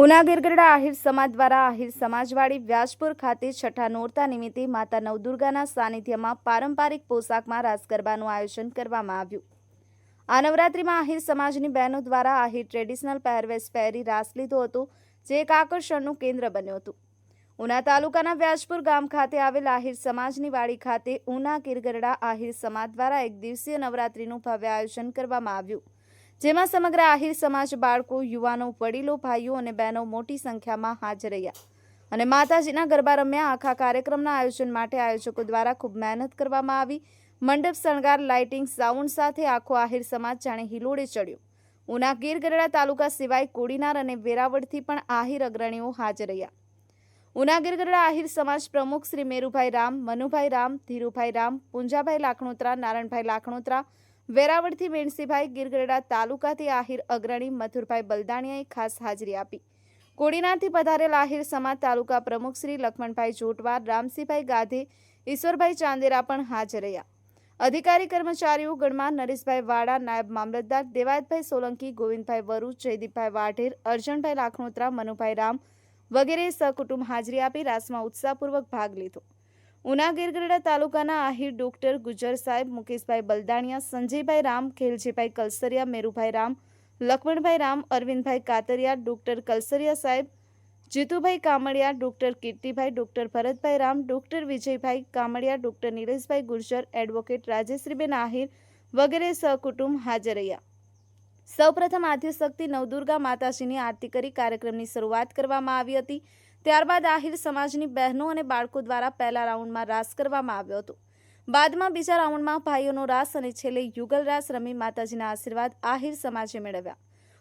ઉના ગિરગરડા આહિર સમાજ દ્વારા આહિર સમાજવાડી વ્યાસપુર ખાતે છઠ્ઠા નોરતા નિમિત્તે માતા નવદુર્ગાના સાનિધ્યમાં પારંપરિક પોશાકમાં રાસ ગરબાનું આયોજન કરવામાં આવ્યું. આ નવરાત્રિમાં આહિર સમાજની બહેનો દ્વારા આહિર ટ્રેડિશનલ પહેરવેશ પહેરી રાસ લીધો હતો, જે એક આકર્ષણનું કેન્દ્ર બન્યું હતું. ઉના તાલુકાના વ્યાસપુર ગામ ખાતે આવેલ આહિર સમાજની વાડી ખાતે ઉના ગિરગરડા આહિર સમાજ દ્વારા એક દિવસીય નવરાત્રિનું ભવ્ય આયોજન કરવામાં આવ્યું. જેમાં સમગ્ર આહિર સમાજ, બાળકો, યુવાનો, વડીલો, ભાઈઓ અને બહેનો મોટી સંખ્યામાં હાજર રહ્યા. અને માતાજીના ગરબા રમ્યા આખા કાર્યક્રમના આયોજન માટે આયોજકો દ્વારા ખૂબ મહેનત કરવામાં આવી. મંડપ, શણગાર, લાઇટિંગ, સાઉન્ડ સાથે આખો આહિર સમાજ જાણે હિલોડે ચડ્યો. ઉના ગીર ગઢડા તાલુકા સિવાય કોડીનાર અને વેરાવળથી પણ આહિર અગ્રણીઓ હાજર રહ્યા. ઉના ગીરગરડા આહિર સમાજ પ્રમુખ શ્રી મેરુભાઈ રામ, મનુભાઈ રામ, ધીરુભાઈ રામ, પુંજાભાઈ લાખણોત્રા, નારણભાઈ લાખણોત્રા વેરાવળથી મેણસીભાઈ ગીરગઢડા તાલુકાથી આહિર અગ્રણી મથુરભાઈ બલદાણિયાએ ખાસ હાજરી આપી. કોડીનારથી પધારેલ આહિર સમાજ તાલુકા પ્રમુખ શ્રી લખમણભાઈ જોટવાર રામસિંહભાઈ ગાધે, ઈશ્વરભાઈ ચાંદેરા પણ હાજર રહ્યા. અધિકારી કર્મચારીઓ ગણમાં નરેશભાઈ વાડા, નાયબ મામલતદાર દેવાયતભાઈ સોલંકી, ગોવિંદભાઈ વરુ, જયદીપભાઈ વાઢેર અર્જણભાઈ લાખણોત્રા, મનુભાઈ રામ વગેરે સહકુટુંબ હાજરી આપી રાસમાં ઉત્સાહપૂર્વક ભાગ લીધો. ઉના ગીરગઢડા તાલુકાના આહિર ડોક્ટર ગુજર સાહેબ, મુકેશભાઈ બલદાણિયા, સંજયભાઈ રામ, ખેલજીભાઈ કલસરિયા, મેરુભાઈ રામ, લક્ષ્મણભાઈ રામ, અરવિંદભાઈ કાતરિયા, ડોક્ટર કલસરિયા સાહેબ, Jitubhai Kamadiya doctor Kirtibhai, doctor Bharatbhai Ram, doctor Vijaybhai Kamadiya doctor Nileshbhai Gurjar, advocate Rajeshriben Ahir વગેરે સહકુટુંબ હાજર રહ્યા. સૌપ્રથમ આદ્યશક્તિ નવદુર્ગા માતાજીની આરતી કરી કાર્યક્રમની શરૂઆત કરવામાં આવી હતી. ત્યારબાદ આહિર સમાજની બહેનો અને બાળકો દ્વારા પહેલા રાઉન્ડમાં રાસ કરવામાં આવ્યો હતો. બાદમાં બીજા રાઉન્ડમાં ભાઈઓનો રાસ અને છેલ્લે યુગલ રાસ રમી માતાજીના આશીર્વાદ આહિર સમાજે મેળવ્યા.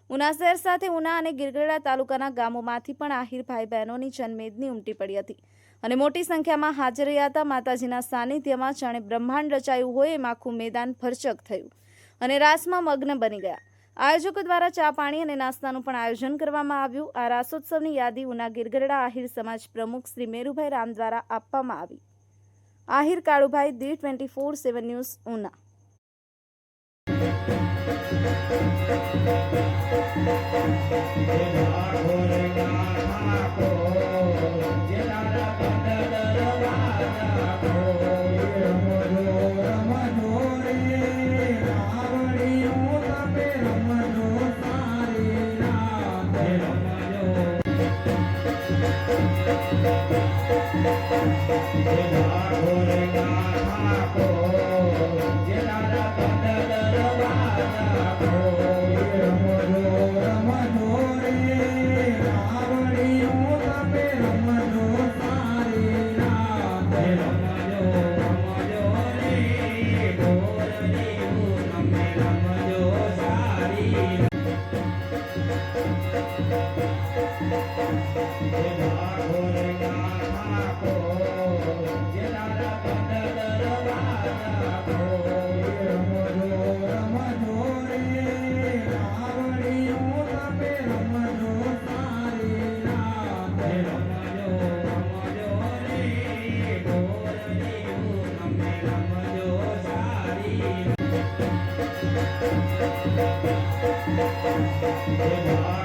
ઉના શહેર સાથે ઉના અને ગિરગડા તાલુકાના ગામોમાંથી પણ આહિર ભાઈ બહેનોની જનમેદની ઉમટી પડી હતી અને મોટી સંખ્યામાં હાજર રહ્યા હતા માતાજીના સાનિધ્યમાં, જાણે બ્રહ્માંડ રચાયું હોય એમ આખું મેદાન ભરચક થયું અને રાસમાં મગ્ન બની ગયા. આયોજકો દ્વારા ચા પાણી અને નાસ્તાનું પણ આયોજન કરવામાં આવ્યું. આ રાસોત્સવની યાદી ઉના ગિરગરડા આહિર સમાજ પ્રમુખ શ્રી મેરુભાઈ રામ દ્વારા આપવામાં આવી. Ahir Kalubhai the twenty four seven news, Una. Yeah.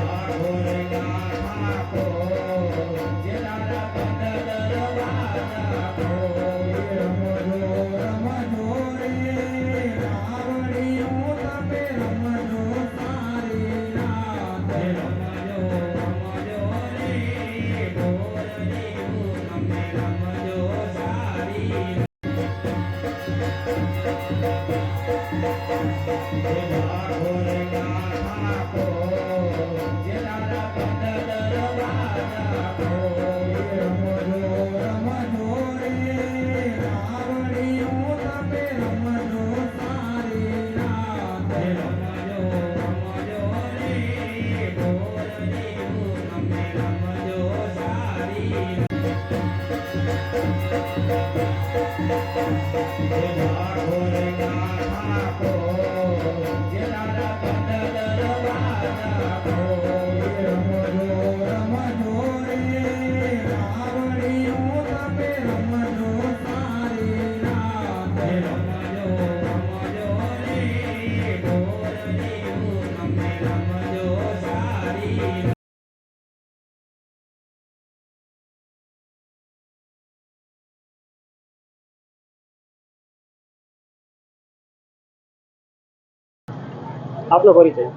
આપનો પરિચય.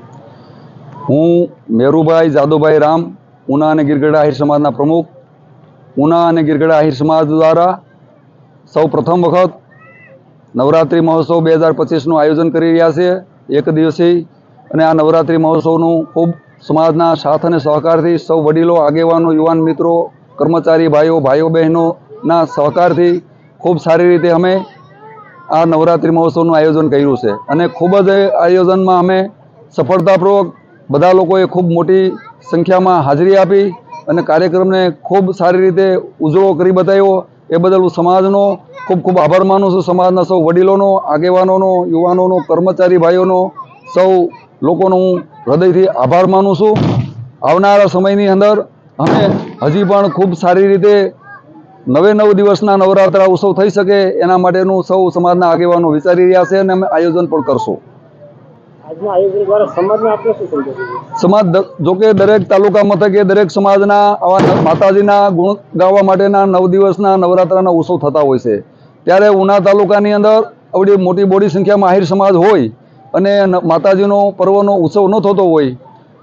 હું મેરુભાઈ જાદુભાઈ રામ, ઉના અને ગીરગઢા આહિર સમાજના પ્રમુખ. ઉના અને ગીરગઢા આહિર સમાજ દ્વારા સૌ પ્રથમ વખત નવરાત્રિ મહોત્સવ બે હજાર પચીસનું આયોજન કરી રહ્યા છે. એક દિવસીય અને આ નવરાત્રિ મહોત્સવનું ખૂબ સમાજના સાથ અને સહકારથી સૌ વડીલો, આગેવાનો, યુવાન મિત્રો, કર્મચારી, ભાઈઓ ભાઈઓ બહેનોના સહકારથી ખૂબ સારી રીતે અમે આ નવરાત્રિ મહોત્સવનું આયોજન કર્યું છે. અને ખૂબ જ આયોજનમાં અમે સફળતાપૂર્વક બધા લોકોએ ખૂબ મોટી સંખ્યામાં હાજરી આપી અને કાર્યક્રમને ખૂબ સારી રીતે ઉજળો કરી બતાવ્યો. એ બદલ હું સમાજનો ખૂબ ખૂબ આભાર માનું છું. સમાજના સૌ વડીલોનો, આગેવાનોનો, યુવાનોનો, કર્મચારી ભાઈઓનો, સૌ લોકોનો હું હૃદયથી આભાર માનું છું. આવનારા સમયની અંદર અમે હજી પણ ખૂબ સારી રીતે નવે નવ દિવસના નવરાત્રા ઉત્સવ થઈ શકે એના માટેનું સૌ સમાજના આગેવાનો વિચારી રહ્યા છે અને અમે આયોજન પણ કરશું. સમાજ જો કે દરેક તાલુકા મથકે દરેક સમાજના આવા માતાજીના ગુણ ગાવા માટેના નવ દિવસના નવરાત્રાના ઉત્સવ થતા હોય છે. ત્યારે ઉના તાલુકાની અંદર આવડી મોટી બોડી સંખ્યામાં આહિર સમાજ હોય અને ન- માતાજીનો પર્વનો ઉત્સવ ન થતો હોય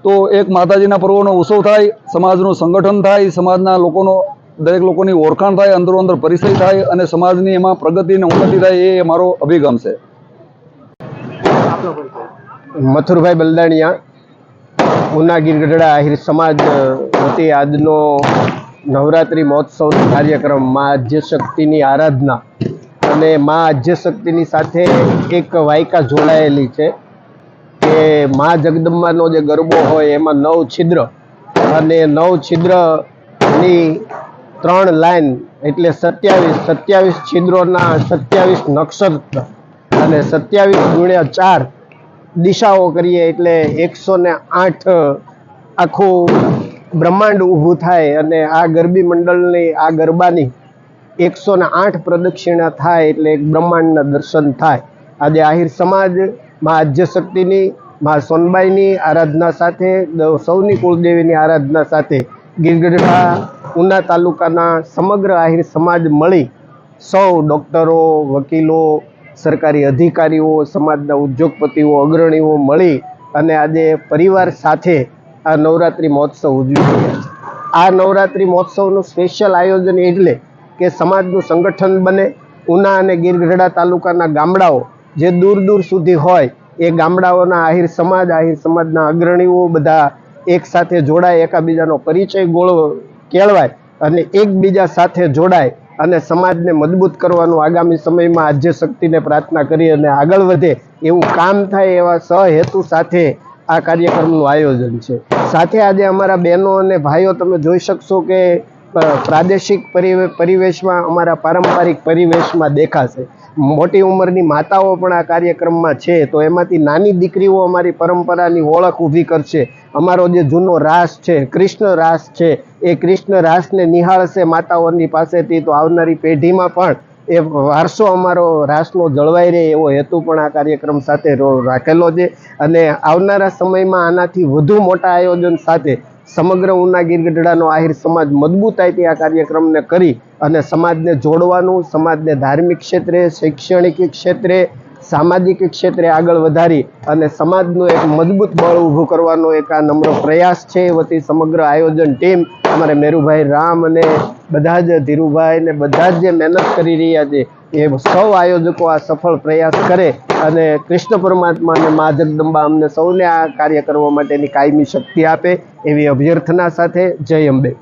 તો એક માતાજીના પર્વનો ઉત્સવ થાય સમાજનું સંગઠન થાય સમાજના લોકોનો દરેક લોકોની ઓળખાણ થાય, અંદરો અંદર પરિચય થાય અને સમાજની એમાં પ્રગતિ અને ઉન્નતિ થાય એ મારો અભિગમ છે. મથુરભાઈ બલદાણિયા ઉના ગીરગઢડા આહિર સમાજ વતી આજનો નવરાત્રિ મહોત્સવનો કાર્યક્રમ, મા આદ્યશક્તિની આરાધના અને મા આદ્યશક્તિની સાથે એક વાયકા જોડાયેલી છે કે મા જગદંબાનો જે ગરબો હોય, એમાં નવ છિદ્ર અને નવ છિદ્રની ત્રણ લાઈન એટલે સત્યાવીસ સત્યાવીસ છિદ્રોના સત્યાવીસ નક્ષત્ર અને સત્યાવીસ ગુણ્યા ચાર દિશાઓ કરીએ એટલે એકસો ને આઠ આખું બ્રહ્માંડ ઊભું થાય અને આ ગરબી મંડળની, આ ગરબાની એકસો ને આઠ પ્રદક્ષિણા થાય એટલે એક બ્રહ્માંડના દર્શન થાય. આજે આહિર સમાજ, મા આદ્યશક્તિની મા સોનબાઈની આરાધના સાથે સૌની કુળદેવીની આરાધના સાથે ગીરગઢડા ઉના તાલુકાના સમગ્ર આહિર સમાજ મળી સૌ ડૉક્ટરો, વકીલો, સરકારી અધિકારીઓ, સમાજના ઉદ્યોગપતિઓ, અગ્રણીઓ મળી અને આજે પરિવાર સાથે આ નવરાત્રિ મહોત્સવ ઉજવી રહ્યા છે. આ નવરાત્રિ મહોત્સવનું સ્પેશિયલ આયોજન એટલે કે સમાજનું સંગઠન બને. ઉના અને ગીરગઢડા તાલુકાના ગામડાઓ જે દૂર દૂર સુધી હોય એ ગામડાઓના આહિર સમાજ, આહિર સમાજના અગ્રણીઓ બધા એક સાથે જોડાય, એકાબીજાનો પરિચય ગોળો કેળવાય અને એકબીજા સાથે જોડાય અને સમાજને મજબૂત કરવાનું આગામી સમયમાં આદ્ય શક્તિને પ્રાર્થના કરી અને આગળ વધે એવું કામ થાય એવા સહેતુ સાથે આ કાર્યક્રમનું આયોજન છે. સાથે આજે અમારા બહેનો અને ભાઈઓ તમે જોઈ શકશો કે પ્રાદેશિક પરિવે, પરિવેશમાં, અમારા પારંપરિક પરિવેશમાં દેખાશે. મોટી ઉંમરની માતાઓ પણ આ કાર્યક્રમમાં છે, તો એમાંથી નાની દીકરીઓ અમારી પરંપરાની ઓળખ ઊભી કરશે. અમારો જે જૂનો રાસ છે, કૃષ્ણ રાસ છે, એ કૃષ્ણ રાસને નિહાળશે માતાઓની પાસેથી, તો આવનારી પેઢીમાં પણ એ વારસો અમારો રાસનો જળવાઈ રહે એવો હેતુ પણ આ કાર્યક્રમ સાથે રાખેલો છે. અને આવનારા સમયમાં આનાથી વધુ મોટા આયોજન સાથે સમગ્ર ઉના ગીરગઢડાનો આહિર સમાજ મજબૂતાઈથી આ કાર્યક્રમને કરી અને સમાજને જોડવાનું, સમાજને ધાર્મિક ક્ષેત્રે, શૈક્ષણિક ક્ષેત્રે, સામાજિક ક્ષેત્રે આગળ વધારી અને સમાજનું એક મજબૂત બળ ઊભું કરવાનો એક આ નમ્ર પ્રયાસ છે. એ વતી સમગ્ર આયોજન ટીમ અમારે મેરુભાઈ રામ અને બધા જ ધીરુભાઈ ને બધા જ જે મહેનત કરી રહ્યા છે, એ સૌ આયોજકો આ સફળ પ્રયાસ કરે. અને કૃષ્ણ પરમાત્મા અને મા જગદંબા અમને સૌને આ કાર્ય કરવા માટેની કાયમી શક્તિ આપે એવી અભ્યર્થના સાથે જય અંબે.